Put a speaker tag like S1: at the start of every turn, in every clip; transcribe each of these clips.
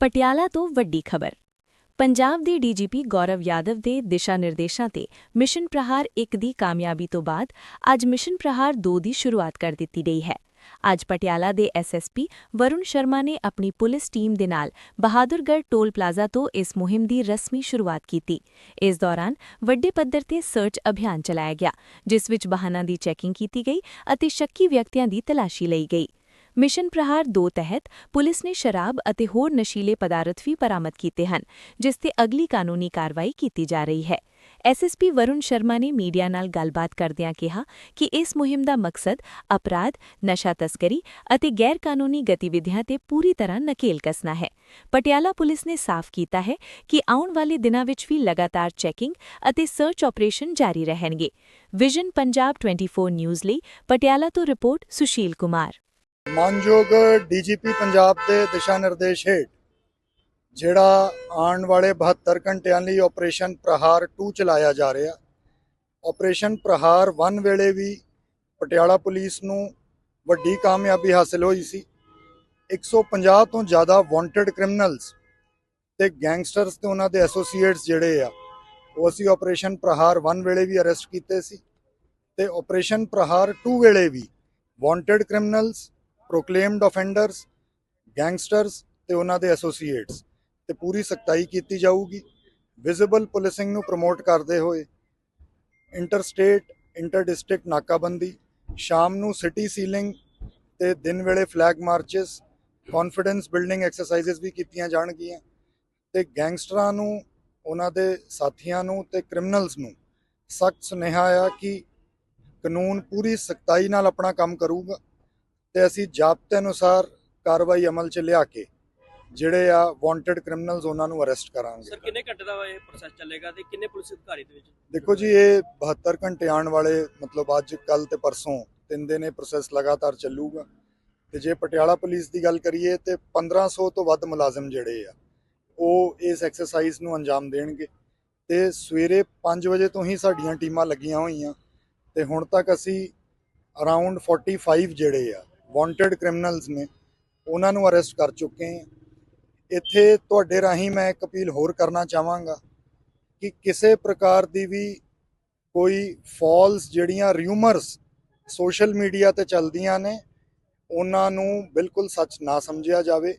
S1: ਪਟਿਆਲਾ ਤੋਂ ਵੱਡੀ ਖਬਰ। ਪੰਜਾਬ ਦੇ ਡੀਜੀਪੀ ਗੌਰਵ ਯਾਦਵ ਦੇ ਦਿਸ਼ਾ ਨਿਰਦੇਸ਼ਾਂ ਤੇ ਮਿਸ਼ਨ ਪ੍ਰਹਾਰ 1 ਦੀ ਕਾਮਯਾਬੀ ਤੋਂ ਬਾਅਦ ਅੱਜ ਮਿਸ਼ਨ ਪ੍ਰਹਾਰ 2 ਦੀ ਸ਼ੁਰੂਆਤ ਕਰ ਦਿੱਤੀ ਗਈ ਹੈ। ਅੱਜ ਪਟਿਆਲਾ ਦੇ ਐਸਐਸਪੀ ਵਰੁਣ ਸ਼ਰਮਾ ਨੇ ਆਪਣੀ ਪੁਲਿਸ ਟੀਮ ਦੇ ਨਾਲ ਬਹਾਦੁਰਗੜ੍ਹ ਟੋਲ ਪਲਾਜ਼ਾ ਤੋਂ ਇਸ ਮੁਹਿੰਮ ਦੀ ਰਸਮੀ ਸ਼ੁਰੂਆਤ ਕੀਤੀ। ਇਸ ਦੌਰਾਨ ਵੱਡੇ ਪੱਧਰ ਤੇ ਸਰਚ ਅਭਿਆਨ ਚਲਾਇਆ ਗਿਆ, ਜਿਸ ਵਿੱਚ ਵਾਹਨਾਂ ਦੀ ਚੈਕਿੰਗ ਕੀਤੀ ਗਈ ਅਤੇ ਸ਼ੱਕੀ ਵਿਅਕਤੀਆਂ ਦੀ ਤਲਾਸ਼ੀ ਲਈ ਗਈ। ਮਿਸ਼ਨ ਪ੍ਰਹਾਰ 2 ਤਹਿਤ ਪੁਲਿਸ ਨੇ ਸ਼ਰਾਬ ਅਤੇ ਹੋਰ ਨਸ਼ੀਲੇ ਪਦਾਰਥ ਵੀ ਬਰਾਮਦ ਕੀਤੇ ਹਨ ਜਿਸ ਤੇ ਅਗਲੀ ਕਾਨੂੰਨੀ ਕਾਰਵਾਈ ਕੀਤੀ ਜਾ ਰਹੀ ਹੈ। ਐਸਐਸਪੀ ਵਰੁਣ ਸ਼ਰਮਾ ਨੇ ਮੀਡੀਆ ਨਾਲ ਗੱਲਬਾਤ ਕਰਦਿਆਂ ਕਿਹਾ ਕਿ ਇਸ ਮੁਹਿੰਮ ਦਾ ਮਕਸਦ ਅਪਰਾਧ, ਨਸ਼ਾ ਤਸਕਰੀ ਅਤੇ ਗੈਰ ਕਾਨੂੰਨੀ ਗਤੀਵਿਧੀਆਂ ਤੇ ਪੂਰੀ ਤਰ੍ਹਾਂ ਨਕੇਲ ਕਸਣਾ ਹੈ। ਪਟਿਆਲਾ ਪੁਲਿਸ ਨੇ ਸਾਫ਼ ਕੀਤਾ ਹੈ ਕਿ ਆਉਣ ਵਾਲੇ ਦਿਨਾਂ ਵਿੱਚ ਵੀ ਲਗਾਤਾਰ ਚੈਕਿੰਗ ਅਤੇ ਸਰਚ ਆਪਰੇਸ਼ਨ ਜਾਰੀ ਰਹਿਣਗੇ। ਵਿਜ਼ਨ ਪੰਜਾਬ 24 ਨਿਊਜ਼ ਲਈ ਪਟਿਆਲਾ ਤੋਂ ਰਿਪੋਰਟ ਸੁਸ਼ੀਲ ਕੁਮਾਰ।
S2: ਮਾਨਯੋਗ ਡੀਜੀਪੀ ਪੰਜਾਬ ਦੇ ਦਿਸ਼ਾ ਨਿਰਦੇਸ਼ ਹੇਠ, ਜਿਹੜਾ ਆਉਣ ਵਾਲੇ 72 ਘੰਟਿਆਂ ਲਈ ਆਪਰੇਸ਼ਨ ਪ੍ਰਹਾਰ 2 ਚਲਾਇਆ ਜਾ ਰਿਹਾ। ਆਪਰੇਸ਼ਨ ਪ੍ਰਹਾਰ 1 ਵੇਲੇ ਵੀ ਪਟਿਆਲਾ ਪੁਲਿਸ ਨੂੰ ਵੱਡੀ ਕਾਮਯਾਬੀ ਹਾਸਲ ਹੋਈ ਸੀ। 150 ਤੋਂ ਜ਼ਿਆਦਾ ਵਾਂਟਡ ਕ੍ਰਿਮੀਨਲਸ ਤੇ ਗੈਂਗਸਟਰਸ ਤੇ ਉਹਨਾਂ ਦੇ ਐਸੋਸੀਏਟਸ ਜਿਹੜੇ ਆ, ਉਹ ਅਸੀਂ ਆਪਰੇਸ਼ਨ ਪ੍ਰਹਾਰ 1 ਵੇਲੇ ਵੀ ਅਰੈਸਟ ਕੀਤੇ ਸੀ ਤੇ ਆਪਰੇਸ਼ਨ ਪ੍ਰਹਾਰ 2 ਵੇਲੇ ਵੀ wanted criminals proclaimed offenders gangsters ਤੇ ਉਹਨਾਂ ਦੇ ਐਸੋਸੀਏਟਸ ਤੇ ਪੂਰੀ ਸਖਤਾਈ ਕੀਤੀ ਜਾਊਗੀ। ਵਿਜ਼ੀਬਲ ਪੁਲਿਸਿੰਗ ਨੂੰ ਪ੍ਰਮੋਟ ਕਰਦੇ ਹੋਏ ਇੰਟਰ ਸਟੇਟ ਇੰਟਰ ਡਿਸਟ੍ਰਿਕਟ ਨਾਕਾਬੰਦੀ, ਸ਼ਾਮ ਨੂੰ ਸਿਟੀ ਸੀਲਿੰਗ ਤੇ ਦਿਨ ਵੇਲੇ flag marches confidence building exercises ਵੀ ਕੀਤੀਆਂ ਜਾਣਗੀਆਂ ਤੇ ਗੈਂਗਸਟਰਾਂ ਨੂੰ, ਉਹਨਾਂ ਦੇ ਸਾਥੀਆਂ ਨੂੰ ਤੇ ਕ੍ਰਿਮੀਨਲਸ ਨੂੰ ਸਖਤ ਸੁਨੇਹਾ ਆ ਕਿ ਕਾਨੂੰਨ ਪੂਰੀ ਸਖਤਾਈ ਨਾਲ ਆਪਣਾ ਕੰਮ ਕਰੂਗਾ। ਤੇ ਅਸੀਂ ਜ਼ਾਬਤੇ ਅਨੁਸਾਰ ਕਾਰਵਾਈ ਅਮਲ 'ਚ ਲਿਆ ਕੇ ਜਿਹੜੇ ਆ ਵਾਂਟਡ ਕ੍ਰਿਮੀਨਲਸ ਉਹਨਾਂ ਨੂੰ ਅਰੈਸਟ ਕਰਾਂਗੇ।
S3: ਸਰ ਕਿੰਨੇ ਘੰਟੇ ਦਾ ਇਹ ਪ੍ਰੋਸੈਸ ਚੱਲੇਗਾ ਤੇ ਕਿੰਨੇ ਪੁਲਿਸ ਅਧਿਕਾਰੀ ਦੇ ਵਿੱਚ?
S2: ਦੇਖੋ ਜੀ ਇਹ 72 ਘੰਟੇ ਆਉਣ ਵਾਲੇ ਮਤਲਬ ਅੱਜ ਕੱਲ ਤੇ ਪਰਸੋਂ ਤਿੰਨ ਦਿਨ ਇਹ ਪ੍ਰੋਸੈਸ ਲਗਾਤਾਰ ਚੱਲੂਗਾ। ਤੇ ਜੇ ਪਟਿਆਲਾ ਪੁਲਿਸ ਦੀ ਗੱਲ ਕਰੀਏ ਤੇ 1500 ਤੋਂ ਵੱਧ ਮੁਲਾਜ਼ਮ ਜਿਹੜੇ ਆ ਉਹ ਇਸ ਐਕਸਰਸਾਈਜ਼ ਨੂੰ ਅੰਜਾਮ ਦੇਣਗੇ। ਤੇ ਸਵੇਰੇ 5 ਵਜੇ ਤੋਂ ਹੀ ਸਾਡੀਆਂ ਟੀਮਾਂ ਲੱਗੀਆਂ ਹੋਈਆਂ। ਤੇ ਹੁਣ ਤੱਕ ਅਸੀਂ ਅਰਾਊਂਡ 45 ਜਿਹੜੇ ਆ ਵਾਂਟਡ ਕ੍ਰਿਮੀਨਲਸ ਨੇ ਉਹਨਾਂ ਨੂੰ ਅਰੈਸਟ ਕਰ ਚੁੱਕੇ ਹਾਂ। ਇੱਥੇ ਤੁਹਾਡੇ ਰਾਹੀਂ ਮੈਂ ਇੱਕ ਅਪੀਲ ਹੋਰ ਕਰਨਾ ਚਾਹਾਂਗਾ ਕਿ ਕਿਸੇ ਪ੍ਰਕਾਰ ਦੀ ਵੀ ਕੋਈ ਫਾਲਸ ਜਿਹੜੀਆਂ ਰਿਊਮਰਸ ਸੋਸ਼ਲ ਮੀਡੀਆ ਤੇ ਚੱਲਦੀਆਂ ਨੇ ਉਹਨਾਂ ਨੂੰ ਬਿਲਕੁਲ ਸੱਚ ਨਾ ਸਮਝਿਆ ਜਾਵੇ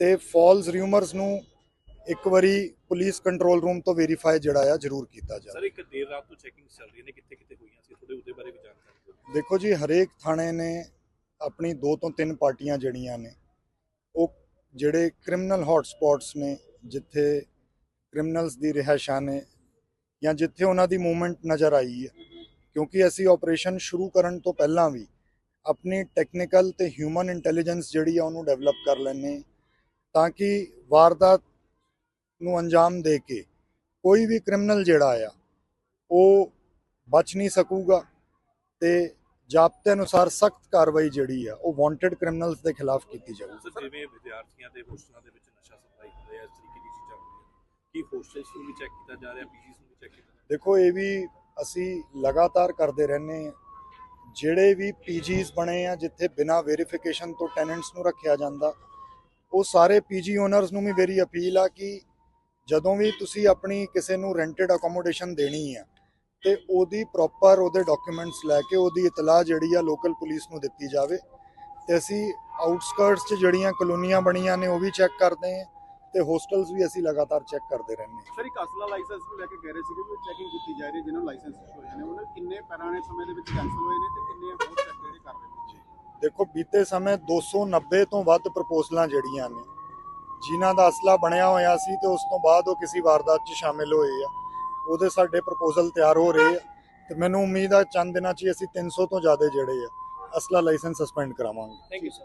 S2: ਤੇ ਫਾਲਸ ਰਿਊਮਰਸ ਨੂੰ ਇੱਕ ਵਾਰੀ ਪੁਲਿਸ ਕੰਟਰੋਲ ਰੂਮ ਤੋਂ ਵੈਰੀਫਾਈ ਜਿਹੜਾ ਆ ਜ਼ਰੂਰ ਕੀਤਾ ਜਾਵੇ।
S4: ਸਰ ਇੱਕ ਦੇਰ ਰਾਤ ਤੋਂ ਚੈਕਿੰਗ ਚੱਲ ਰਹੀ ਨੇ ਕਿੱਥੇ ਕਿੱਥੇ ਹੋਈਆਂ ਸੀ? ਥੋੜੇ ਉਹਦੇ ਬਾਰੇ ਵੀ ਜਾਣਕਾਰੀ ਦਿਓ।
S2: ਦੇਖੋ ਜੀ ਹਰੇਕ ਥਾਣੇ ਨੇ ਆਪਣੀ ਦੋ ਤੋਂ ਤਿੰਨ ਪਾਰਟੀਆਂ ਜਿਹੜੀਆਂ ਨੇ, ਉਹ ਜਿਹੜੇ ਕ੍ਰਿਮੀਨਲ ਹੌਟ ਨੇ, ਜਿੱਥੇ ਕ੍ਰਿਮੀਨਲਸ ਦੀ ਰਿਹਾਇਸ਼ਾਂ ਨੇ ਜਾਂ ਜਿੱਥੇ ਉਹਨਾਂ ਦੀ ਮੂਵਮੈਂਟ ਨਜ਼ਰ ਆਈ ਹੈ, ਕਿਉਂਕਿ ਅਸੀਂ ਆਪਰੇਸ਼ਨ ਸ਼ੁਰੂ ਕਰਨ ਤੋਂ ਪਹਿਲਾਂ ਵੀ ਆਪਣੀ ਟੈਕਨੀਕਲ ਤੇ ਹਿਊਮਨ ਇੰਟੈਲੀਜੈਂਸ ਜਿਹੜੀ ਆ ਉਹਨੂੰ ਡਿਵੈਲਪ ਕਰ ਲੈਂਦੇ ਤਾਂ ਕਿ ਵਾਰਦਾਤ ਨੂੰ ਅੰਜਾਮ ਦੇ ਕੇ ਕੋਈ ਵੀ ਕ੍ਰਿਮੀਨਲ ਜਿਹੜਾ ਆ, ਉਹ ਬਚ ਨਹੀਂ ਸਕੂਗਾ ਤੇ ਜਾਬਤੇ ਅਨੁਸਾਰ ਸਖਤ ਕਾਰਵਾਈ ਜਿਹੜੀ ਆ ਉਹ ਵਾਂਟਡ ਕ੍ਰਿਮੀਨਲਸ ਦੇ ਖਿਲਾਫ ਕੀਤੀ ਜਾਊਗੀ
S4: ਜਿਵੇਂ ਵਿਦਿਆਰਥੀਆਂ ਦੇ ਹੋਸਟਲਾਂ ਦੇ ਵਿੱਚ ਨਸ਼ਾ ਸਪਲਾਈ ਹੈ ਇਸ ਤਰੀਕੇ ਦੀ ਚੀਜ਼ਾਂ ਹੁੰਦੀਆਂ ਕੀ ਹੋਸਟਲਸ ਨੂੰ ਵੀ ਚੈੱਕ ਕੀਤਾ ਜਾ ਰਿਹਾ ਪੀਜੀਸ ਨੂੰ ਵੀ ਚੈੱਕ ਕੀਤਾ ਰਿਹਾ?
S2: ਦੇਖੋ ਇਹ ਵੀ ਅਸੀਂ ਲਗਾਤਾਰ ਕਰਦੇ ਰਹਿੰਦੇ ਹਾਂ। ਜਿਹੜੇ ਵੀ ਪੀਜੀਸ ਬਣੇ ਆ ਜਿੱਥੇ ਬਿਨਾ ਵੈਰੀਫਿਕੇਸ਼ਨ ਤੋਂ ਟੈਨੈਂਟਸ ਨੂੰ ਰੱਖਿਆ ਜਾਂਦਾ ਉਹ ਸਾਰੇ ਪੀਜੀ ਓਨਰਸ ਨੂੰ ਵੀ ਮੇਰੀ ਅਪੀਲ ਆ ਕਿ ਜਦੋਂ ਵੀ ਤੁਸੀਂ ਆਪਣੀ ਕਿਸੇ ਨੂੰ ਰੈਂਟਡ ਅਕੋਮੋਡੇਸ਼ਨ ਦੇਣੀ ਆ ਤੇ ਉਹਦੀ ਪ੍ਰੋਪਰ ਉਹਦੇ ਡਾਕੂਮੈਂਟਸ ਲੈ ਕੇ ਉਹਦੀ ਇਤਲਾਹ ਜਿਹੜੀ ਆ ਲੋਕਲ ਪੁਲਿਸ ਨੂੰ ਦਿੱਤੀ ਜਾਵੇ। ਤੇ ਅਸੀਂ ਆਊਟਸਕਰਟਸ 'ਚ ਜਿਹੜੀਆਂ ਕਲੋਨੀਆਂ ਬਣੀਆਂ ਨੇ ਉਹ ਵੀ ਚੈੱਕ ਕਰਦੇ ਹਾਂ ਤੇ ਹੋਸਟਲਸ ਵੀ ਅਸੀਂ ਲਗਾਤਾਰ ਚੈੱਕ ਕਰਦੇ ਰਹਿੰਦੇ ਹਾਂ।
S5: ਸਰ ਇੱਕ ਅਸਲਾ ਲਾਇਸੈਂਸ ਨੂੰ ਲੈ ਕੇ ਕਹਿ ਰਹੇ ਸੀਗੇ ਕਿ ਚੈਕਿੰਗ ਕੀਤੀ ਜਾ ਰਹੀ ਹੈ ਜਿਹਨਾਂ ਲਾਇਸੈਂਸ ਹੋਏ ਨੇ। ਉਹਨਾਂ ਕਿੰਨੇ ਪੁਰਾਣੇ ਸਮੇਂ ਦੇ ਵਿੱਚ ਕੈਂਸਲ ਹੋਏ ਨੇ ਤੇ ਕਿੰਨੇ ਹੋਰ ਚੈੱਕ ਜਿਹੜੇ ਕਰ ਰਹੇ ਨੇ?
S2: ਦੇਖੋ ਬੀਤੇ ਸਮੇਂ 290 ਤੋਂ ਵੱਧ ਪ੍ਰਪੋਜ਼ਲਾਂ ਜਿਹੜੀਆਂ ਨੇ ਜਿਨ੍ਹਾਂ ਦਾ ਅਸਲਾ ਬਣਿਆ ਹੋਇਆ ਸੀ ਤੇ ਉਸ ਤੋਂ ਬਾਅਦ ਉਹ ਕਿਸੇ ਵਾਰਦਾਤ 'ਚ ਸ਼ਾਮਿਲ ਹੋਏ ਆ। ਉਹਦੇ ਸਾਡੇ ਪ੍ਰਪੋਜ਼ਲ ਤਿਆਰ ਹੋ ਰਹੇ ਆ। ਤੇ ਮੈਨੂੰ ਉਮੀਦ ਆ ਚੰਦ ਦਿਨਾਂ 'ਚ ਹੀ ਅਸੀਂ 300 ਤੋਂ ਜ਼ਿਆਦਾ ਜਿਹੜੇ ਆ, ਅਸਲਾ ਲਾਇਸੈਂਸ ਸਸਪੈਂਡ ਕਰਾਵਾਂਗੇ।
S3: Thank you sir